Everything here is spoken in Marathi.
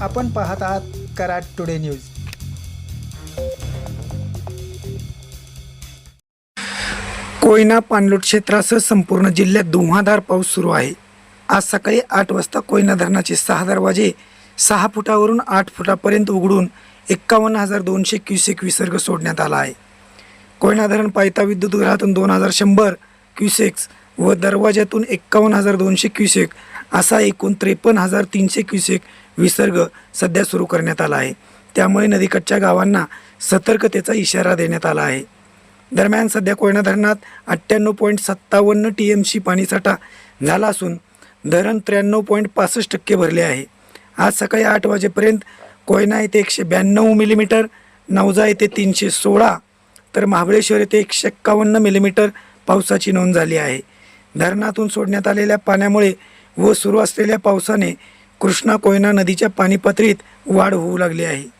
आपण पाहत आहात कराड टुडे न्यूज. कोयना पाणलोट क्षेत्रासह संपूर्ण जिल्ह्यात धुव्वाधार पाऊस सुरू आहे. आज सकाळी आठ वाजता कोयना धरणाचे सहा दरवाजे सहा फुटावरून आठ फुटापर्यंत उघडून एक्कावन्न हजार दोनशे क्युसेक विसर्ग सोडण्यात आला आहे. कोयना धरण पायता विद्युत गृहातून दोन हजार शंभर क्युसेक्स व दरवाज्यातून एक्कावन्न हजार दोनशे क्युसेक असा एकूण त्रेपन्न हजार तीनशे क्युसेक विसर्ग सध्या सुरू करण्यात आला आहे. त्यामुळे नदीकाठच्या गावांना सतर्कतेचा इशारा देण्यात आला आहे. दरम्यान सध्या कोयना धरणात अठ्ठ्याण्णव पॉईंट सत्तावन्न टी एम सी पाणीसाठा झाला असून धरण त्र्याण्णव पॉईंट पासष्ट टक्के भरले आहे. आज सकाळी आठ वाजेपर्यंत कोयना येथे एकशे ब्याण्णव मिलीमीटर नवजा येथे तीनशे सोळा तर महाबळेश्वर येथे एकशे एक्कावन्न मिलीमीटर पावसाची नोंद झाली आहे. धरणातून सोडण्यात आलेल्या पाण्यामुळे व सुरू असलेल्या पावसाने कृष्णा कोयना नदीच्या पाणीपातळीत वाढ होऊ लागली आहे.